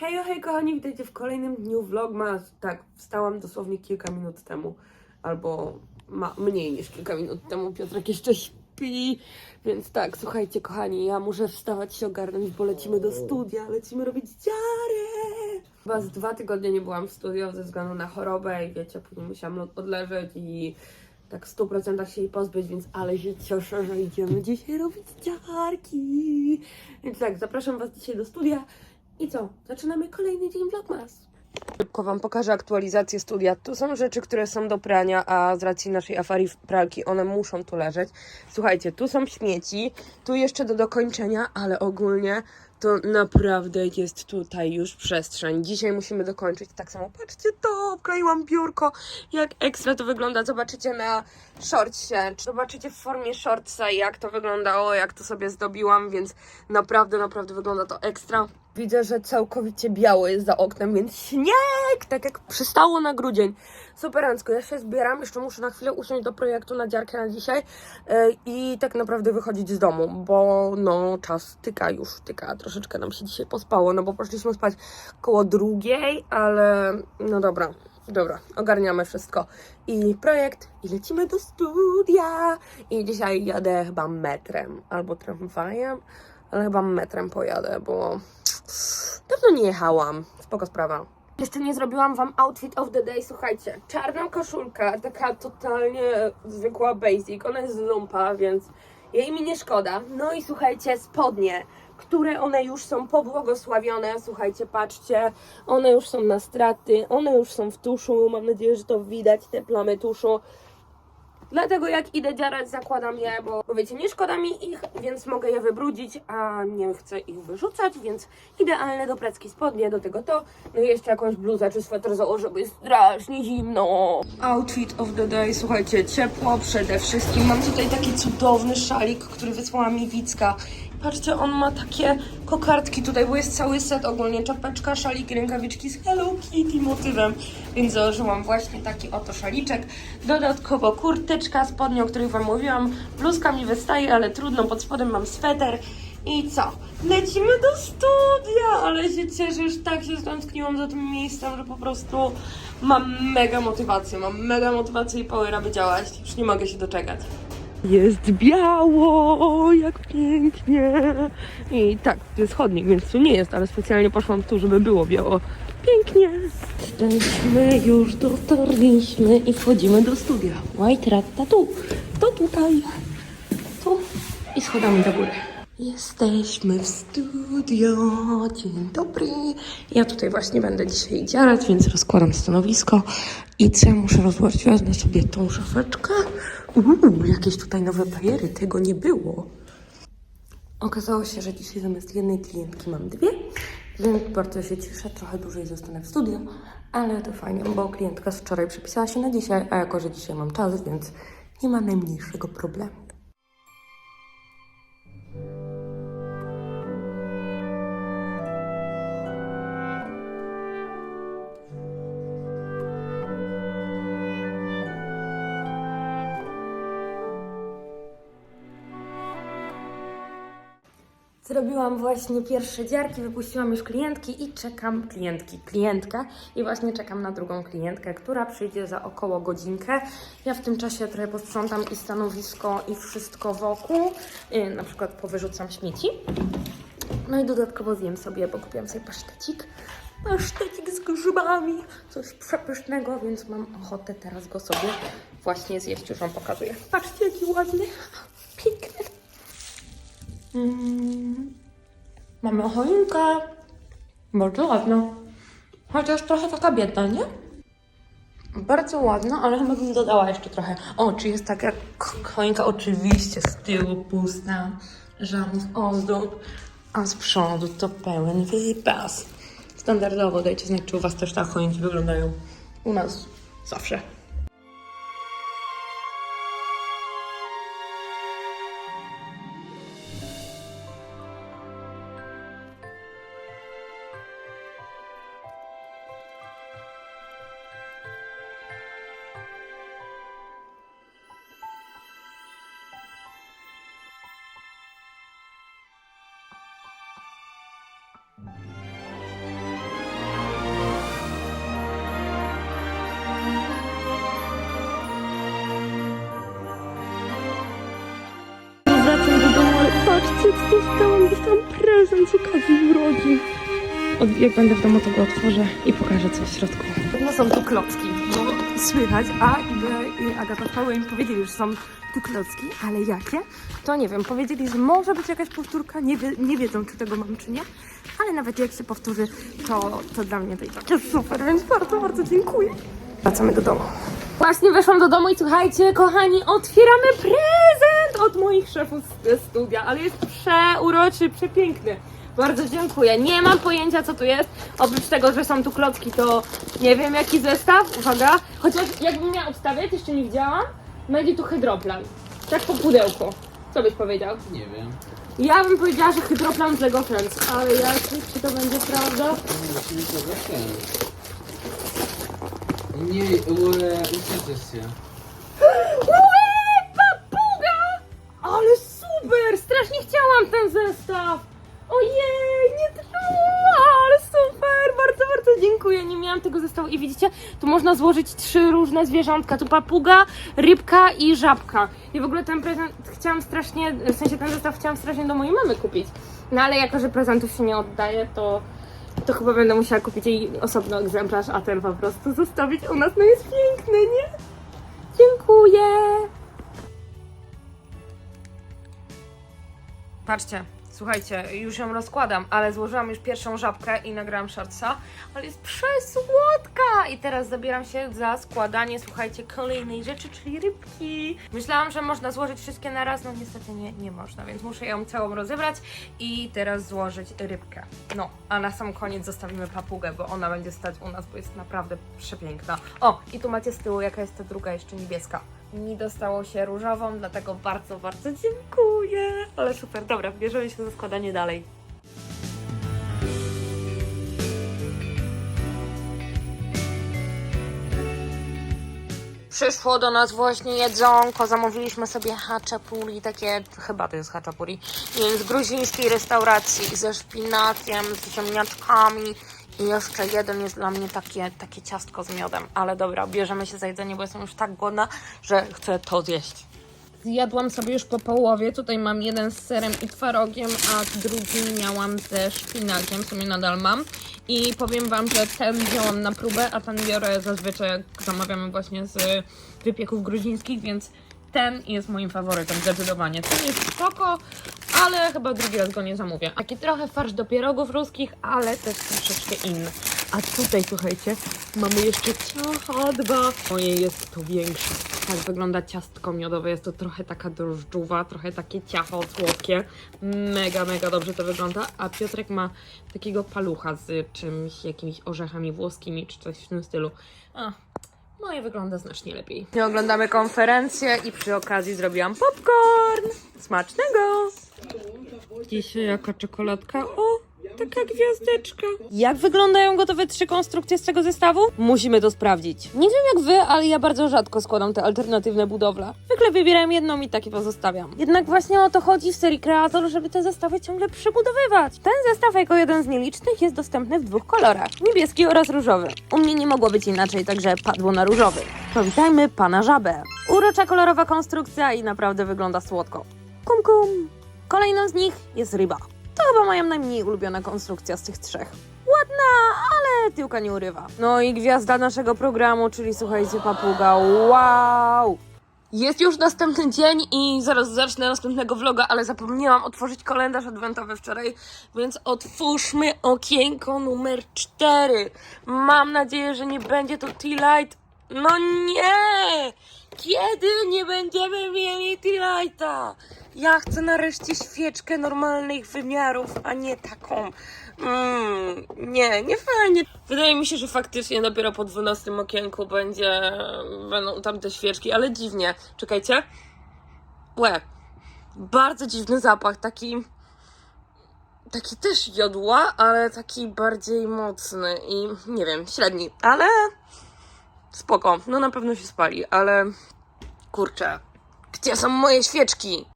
Hej, hej kochani, witajcie w kolejnym dniu vlogmas. Tak, wstałam dosłownie kilka minut temu, albo mniej niż kilka minut temu. Piotrek jeszcze śpi, więc tak, słuchajcie kochani, ja muszę wstawać się ogarnąć, bo lecimy do studia, lecimy robić dziarę. Chyba z dwa tygodnie nie byłam w studio ze względu na chorobę i wiecie, później musiałam odleżeć i tak w 100% się jej pozbyć, więc ale się cieszę, że idziemy dzisiaj robić dziarki. Więc tak, zapraszam Was dzisiaj do studia. I co? Zaczynamy kolejny dzień Vlogmas. Szybko Wam pokażę aktualizację studia. Tu są rzeczy, które są do prania, a z racji naszej afarii pralki one muszą tu leżeć. Słuchajcie, tu są śmieci, tu jeszcze do dokończenia, ale ogólnie to naprawdę jest tutaj już przestrzeń. Dzisiaj musimy dokończyć. Tak samo, patrzcie to, wkleiłam biurko. Jak ekstra to wygląda. Zobaczycie na shortsie. Zobaczycie w formie shortsa, jak to wyglądało, jak to sobie zdobiłam, więc naprawdę, naprawdę wygląda to ekstra. Widzę, że całkowicie biało jest za oknem, więc śnieg! Tak jak przystało na grudzień. Superancko, ja się zbieram, jeszcze muszę na chwilę usiąść do projektu na dziarkę na dzisiaj e, i tak naprawdę wychodzić z domu, bo no czas tyka już, tyka. Troszeczkę nam się dzisiaj pospało, no bo poszliśmy spać koło drugiej, ale no dobra, dobra, ogarniamy wszystko. I projekt, i lecimy do studia. I dzisiaj jadę chyba metrem albo tramwajem, ale chyba metrem pojadę, bo dawno nie jechałam. Spoko sprawa. Jeszcze nie zrobiłam wam outfit of the day, słuchajcie. Czarna koszulka, taka totalnie zwykła basic. Ona jest z lumpa, więc jej mi nie szkoda. No i słuchajcie, spodnie, które one już są pobłogosławione. Słuchajcie, patrzcie, one już są na straty, one już są w tuszu. Mam nadzieję, że to widać, te plamy tuszu. Dlatego jak idę dziarać, zakładam je, bo, wiecie, nie szkoda mi ich, więc mogę je wybrudzić, a nie chcę ich wyrzucać, więc idealne do precki spodnie, do tego to. No i jeszcze jakąś bluzę czy sweter założę, bo jest strasznie zimno. Outfit of the day, słuchajcie, ciepło przede wszystkim. Mam tutaj taki cudowny szalik, który wysłała mi Wicka. Patrzcie, on ma takie kokardki tutaj, bo jest cały set ogólnie, czapeczka, szalik, rękawiczki z Hello Kitty motywem, więc założyłam właśnie taki oto szaliczek. Dodatkowo kurteczka, spodnie, o których Wam mówiłam, bluzka mi wystaje, ale trudno, pod spodem mam sweter. I co? Lecimy do studia! Ale się cieszę, już tak się stęskniłam za tym miejscem, że po prostu mam mega motywację, mam mega motywację i power, aby działać. Już nie mogę się doczekać. Jest biało, jak pięknie. I tak, to jest chodnik, więc tu nie jest, ale specjalnie poszłam tu, żeby było biało. Pięknie. Jesteśmy, już dotarliśmy i wchodzimy do studia. White Rat tu, to tutaj, tu i schodami do góry. Jesteśmy w studio. Dzień dobry. Ja tutaj właśnie będę dzisiaj dziarać, więc rozkładam stanowisko. I co ja muszę rozłożyć? Wezmę sobie tą szafeczkę. Uuu, jakieś tutaj nowe bajery. Tego nie było. Okazało się, że dzisiaj zamiast jednej klientki mam dwie, więc bardzo się cieszę. Trochę dłużej zostanę w studiu, ale to fajnie, bo klientka z wczoraj przepisała się na dzisiaj, a jako, że dzisiaj mam czas, więc nie ma najmniejszego problemu. Zrobiłam właśnie pierwsze dziarki, wypuściłam już klientki i czekam klientki, klientkę i właśnie czekam na drugą klientkę, która przyjdzie za około godzinkę. Ja w tym czasie trochę posprzątam i stanowisko i wszystko wokół, na przykład powyrzucam śmieci. No i dodatkowo zjem sobie, bo kupiłam sobie pasztecik. Pasztecik z grzybami, coś przepysznego, więc mam ochotę teraz go sobie właśnie zjeść, już Wam pokazuję. Patrzcie, jaki ładny. Mm. Mamy choinkę. Bardzo ładna. Chociaż trochę taka biedna, nie? Bardzo ładna, ale chyba bym dodała jeszcze trochę. O, czy jest taka choinka? Oczywiście z tyłu pusta, żadnych ozdób, a z przodu to pełen wypas. Standardowo dajcie znać, czy u Was też tak choinki wyglądają. U nas zawsze. Mam z okazji urodzin. Od, jak będę w domu, to go otworzę i pokażę co w środku. No są tu klocki, bo słychać, a Iga i Agata Paweł im powiedzieli, że są tu klocki, ale jakie? To nie wiem, powiedzieli, że może być jakaś powtórka, nie, wie, nie wiedzą czy tego mam czy nie, ale nawet jak się powtórzy, to, to dla mnie to i tak jest super, więc bardzo, bardzo dziękuję. Wracamy do domu. Właśnie weszłam do domu i słuchajcie, kochani, otwieramy prezent od moich szefów ze studia, ale jest przeuroczy, przepiękny. Bardzo dziękuję. Nie mam pojęcia, co tu jest. Oprócz tego, że są tu klocki, to nie wiem, jaki zestaw. Uwaga. Chociaż jakbym miała obstawiać, jeszcze nie widziałam, będzie tu hydroplan. Tak po pudełku. Co byś powiedział? Nie wiem. Ja bym powiedziała, że hydroplan z Lego Friends, ale jak czy to będzie prawda? Musimy kogoś ten. Nie, ue, ucieczesz się. Ue, Chciałam ten zestaw! Ojej, nie trudno, ale super! Bardzo, bardzo dziękuję. Nie miałam tego zestawu i widzicie, tu można złożyć trzy różne zwierzątka. Tu papuga, rybka i żabka. I w ogóle ten prezent chciałam strasznie, w sensie ten zestaw chciałam strasznie do mojej mamy kupić. No ale jako, że prezentów się nie oddaje, to to chyba będę musiała kupić jej osobny egzemplarz, a ten po prostu zostawić u nas. No jest piękny, nie? Dziękuję. Patrzcie, słuchajcie, już ją rozkładam, ale złożyłam już pierwszą żabkę i nagrałam shortsa, ale jest przesłodka! I teraz zabieram się za składanie, słuchajcie, kolejnej rzeczy, czyli rybki. Myślałam, że można złożyć wszystkie na raz, no niestety nie, nie można, więc muszę ją całą rozebrać i teraz złożyć rybkę. No, a na sam koniec zostawimy papugę, bo ona będzie stać u nas, bo jest naprawdę przepiękna. O, i tu macie z tyłu, jaka jest ta druga, jeszcze niebieska. Mi dostało się różową, dlatego bardzo, bardzo dziękuję. Ale super, dobra, bierzemy się za składanie dalej. Przyszło do nas właśnie jedzonko, zamówiliśmy sobie haczapuri, takie, chyba to jest haczapuri, z gruzińskiej restauracji, ze szpinakiem, z ziemniaczkami i jeszcze jeden jest dla mnie takie, takie ciastko z miodem. Ale dobra, bierzemy się za jedzenie, bo jestem już tak głodna, że chcę to zjeść. Zjadłam sobie już po połowie. Tutaj mam jeden z serem i twarogiem, a drugi miałam ze szpinakiem, w sumie nadal mam. I powiem Wam, że ten wzięłam na próbę, a ten biorę zazwyczaj jak zamawiamy właśnie z wypieków gruzińskich, więc ten jest moim faworytem zdecydowanie. Ten jest spoko, ale chyba drugi raz go nie zamówię. Taki trochę farsz do pierogów ruskich, ale też troszeczkę inny. A tutaj, słuchajcie, mamy jeszcze ciacha dwa. Moje jest to większe. Tak wygląda ciastko miodowe. Jest to trochę taka drożdżuwa, trochę takie ciacho słodkie. Mega, mega dobrze to wygląda. A Piotrek ma takiego palucha z czymś, jakimiś orzechami włoskimi, czy coś w tym stylu. Moje wygląda znacznie lepiej. Nie oglądamy konferencję i przy okazji zrobiłam popcorn. Smacznego! Dzisiaj jaka czekoladka? O, taka gwiazdeczka. Jak wyglądają gotowe trzy konstrukcje z tego zestawu? Musimy to sprawdzić. Nie wiem jak wy, ale ja bardzo rzadko składam te alternatywne budowle. Zwykle wybieram jedną i takie pozostawiam. Jednak właśnie o to chodzi w serii Kreator, żeby te zestawy ciągle przybudowywać. Ten zestaw jako jeden z nielicznych jest dostępny w dwóch kolorach. Niebieski oraz różowy. U mnie nie mogło być inaczej, także padło na różowy. Powitajmy pana żabę. Urocza kolorowa konstrukcja i naprawdę wygląda słodko. Kum kum. Kolejną z nich jest ryba. To chyba moja najmniej ulubiona konstrukcja z tych trzech. Ładna, ale tyłka nie urywa. No i gwiazda naszego programu, czyli słuchajcie, papuga. Wow! Jest już następny dzień i zaraz zacznę następnego vloga, ale zapomniałam otworzyć kalendarz adwentowy wczoraj, więc otwórzmy okienko numer 4. Mam nadzieję, że nie będzie to tea light. No nie! Kiedy nie będziemy mieli tea lighta? Ja chcę nareszcie świeczkę normalnych wymiarów, a nie taką. Mm, nie, nie fajnie. Wydaje mi się, że faktycznie dopiero po 12 okienku będzie, będą tam te świeczki, ale dziwnie. Czekajcie. Łe. Bardzo dziwny zapach, taki. Taki też jodła, ale taki bardziej mocny i nie wiem, średni, ale spoko. No na pewno się spali, ale kurczę, gdzie są moje świeczki?